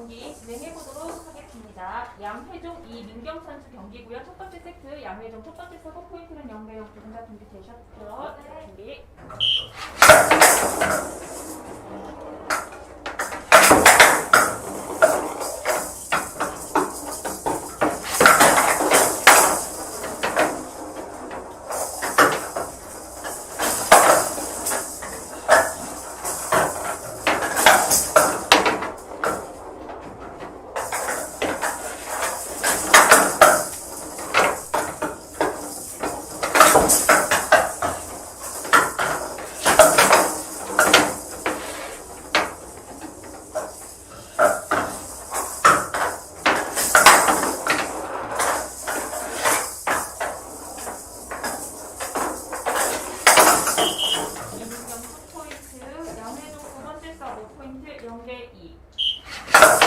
경기 진행해 보도록 하겠습니다. 양회종 이 민경 선수 경기고요. 첫 번째 세트 양회종 첫 번째 서브 포인트는 영배영 두분 다 준비되셨죠? 네. 준비. 포인트 0대 2.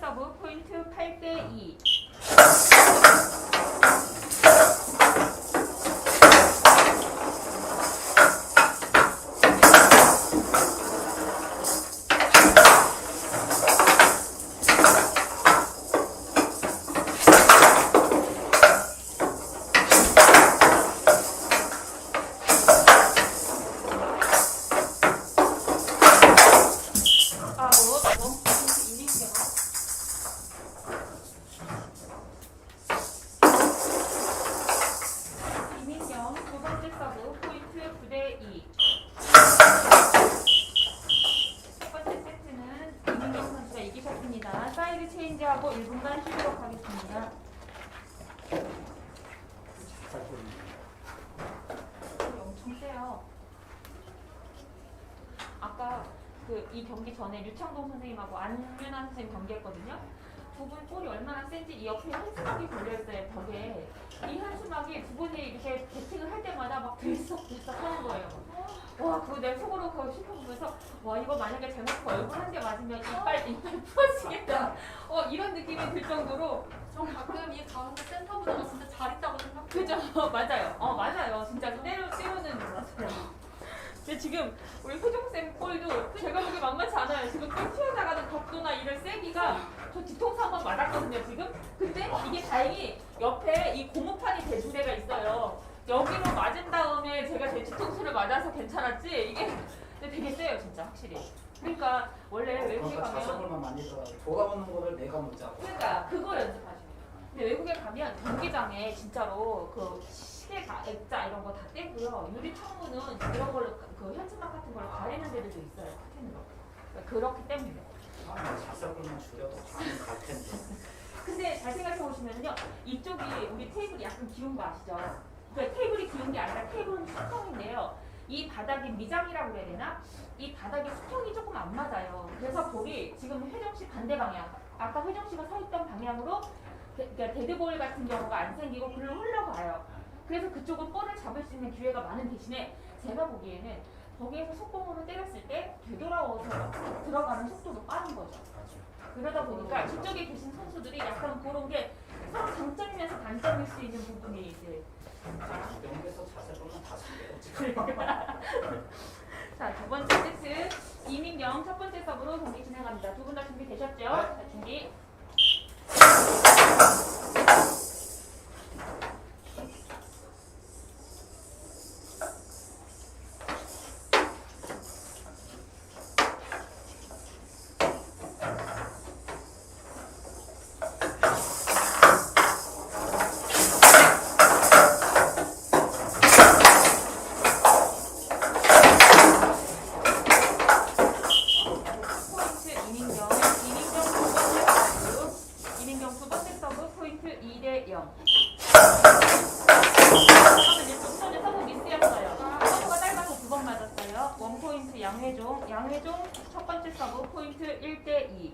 서브 포인트 8대 2 전에 유창동 선생님하고 안윤환 선생님 경기했거든요. 두 분 골이 얼마나 센지 이 옆에 한수막이 걸려있어요, 벽에. 이 한수막이 두 분이 이렇게 배팅을 할 때마다 막 들썩들썩 하는 거예요. 와, 그거 내 속으로 그거 슈퍼보면서 와, 이거 만약에 잘못하고 얼굴 한 대 맞으면 이빨, 이빨 부러지겠다. 어, 이런 느낌이 들 정도로. 전 가끔 이 가운데 센터보다가 진짜 잘했다고 생각해요. 그죠? 맞아요. 어, 맞아요. 진짜 때려, 때로는 맞아요. 근데 지금 우리 효정쌤 볼도 제가 보기 만만치 않아요. 지금 볼 튀어나가는 각도나 이런 세기가 저 뒤통수 한 번 맞았거든요 지금? 근데 이게 다행히 옆에 이 고무판이 대두대가 있어요. 여기로 맞은 다음에 제가 제 뒤통수를 맞아서 괜찮았지? 이게 근데 되게 세요 진짜 확실히. 그러니까 원래 외국에 그러니까 가면 자석을만 많이 들어가지고 돌아오는 거를 내가 못 잡고. 그러니까 그거 연습하시면 돼요. 근데 외국에 가면 경기장에 진짜로 그 시계가 액자 이런 거 다 떼고요. 유리 창문은 이런 걸로 가- 그 현수막 같은 걸로 가리는 데들도 있어요. 커튼으로. 그러니까 그렇기 때문에. 아, 자석을만 줄여도 갈 텐데 근데 잘 생각해 보시면요, 이쪽이 우리 테이블이 약간 기운 거 아시죠? 그러니까 테이블이 기운 게 아니라 테이블은 수평인데요. 이 바닥이 미장이라고 그래야 되나? 이 바닥이 수평이 조금 안 맞아요. 그래서 볼이 지금 회정 씨 반대 방향, 아까 회정 씨가 서 있던 방향으로 데, 그러니까 데드볼 같은 경우가 안 생기고 글로 흘러가요. 그래서 그쪽은 볼을 잡을 수 있는 기회가 많은 대신에 제가 보기에는 거기에서 속공으로 때렸을 때 되돌아와서 들어가는 속도도 빠른 거죠. 그러다 보니까 저쪽에 계신 선수들이 약간 그런 게 서로 장점이면서 단점일 수 있는 부분이 이제 자, 영국에서 자석을만 다섯 개 자, 두 번째 세트 이민경 첫 번째 서브로 경기 진행합니다. 두 분 다 준비되셨죠? 자, 준비. 포인트 이민경, 이민경 두 번째 서브, 이민경 두 번째 서브 포인트 2대 0. 잠깐만요, 좀 전에 서브 미스였어요. 서브가 짧아서 두 번 맞았어요. 원 포인트 양회종, 양회종 첫 번째 서브 포인트 1대 2.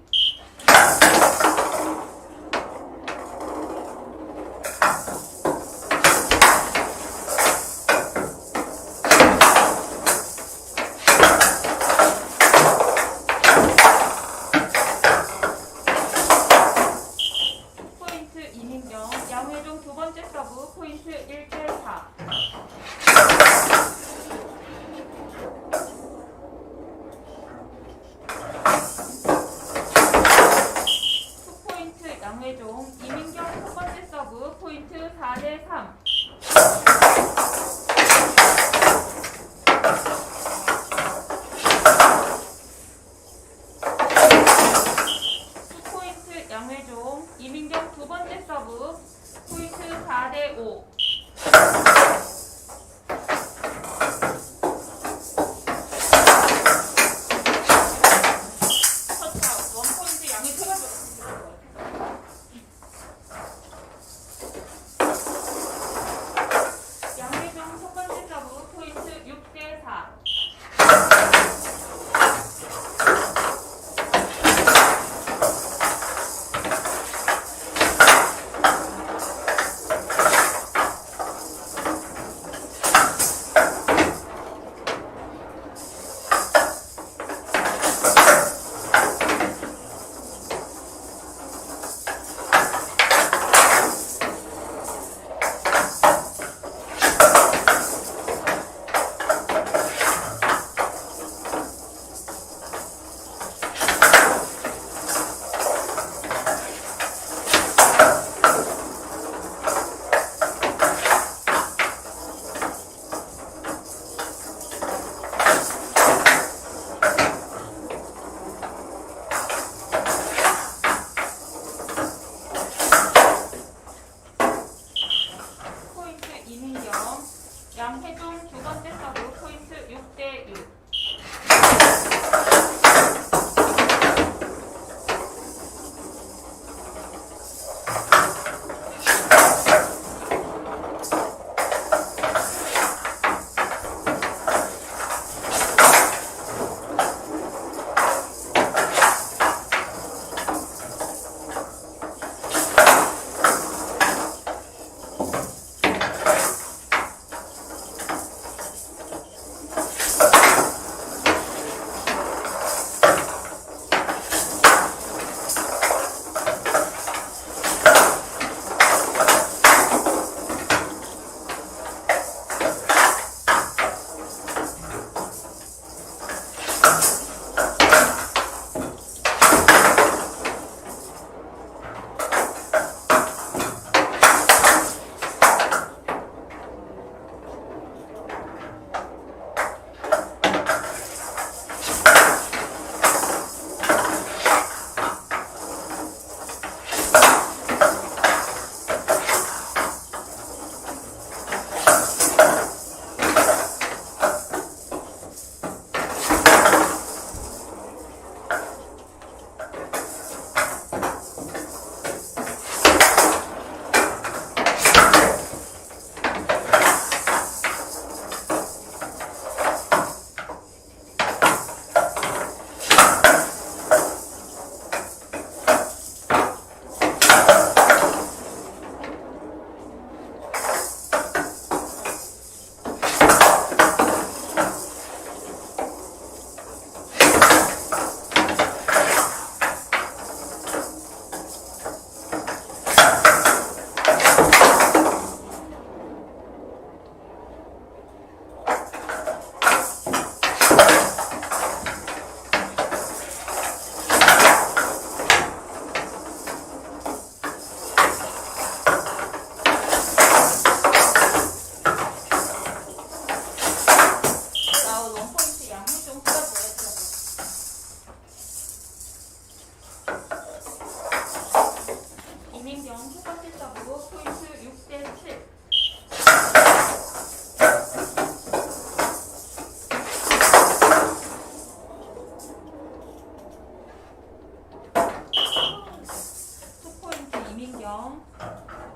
이민경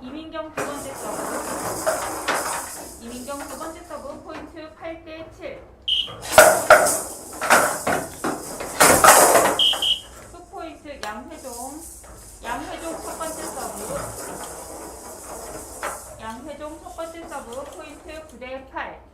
이민경 두 번째 서브. 이민경 두 번째 서브 포인트 8대 7 투포인트 양회종 양회종 첫 번째 서브. 양회종 첫 번째 서브 포인트 9대 8